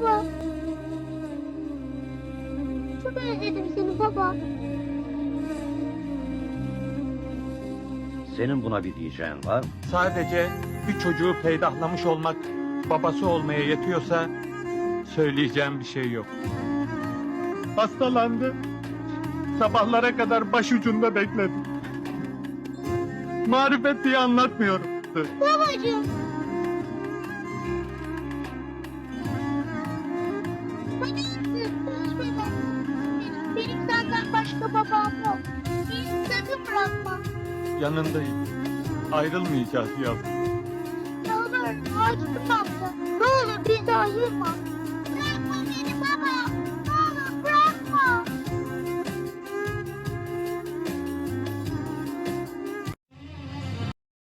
Baba. Çok özledim seni baba. Senin buna bir diyeceğin var mı? Sadece bir çocuğu peydahlamış olmak babası olmaya yetiyorsa söyleyeceğim bir şey yok. Hastalandı. Sabahlara kadar başucunda bekledim. Marifet diye anlatmıyorum. Babacığım. Bana ben. Benim, benim senden başka babam yok. Beni sakın bırakma. Yanındayım. Ayrılmayacağız yavrum. Yalvarırım artık amca. Ne olur bizi ayırma.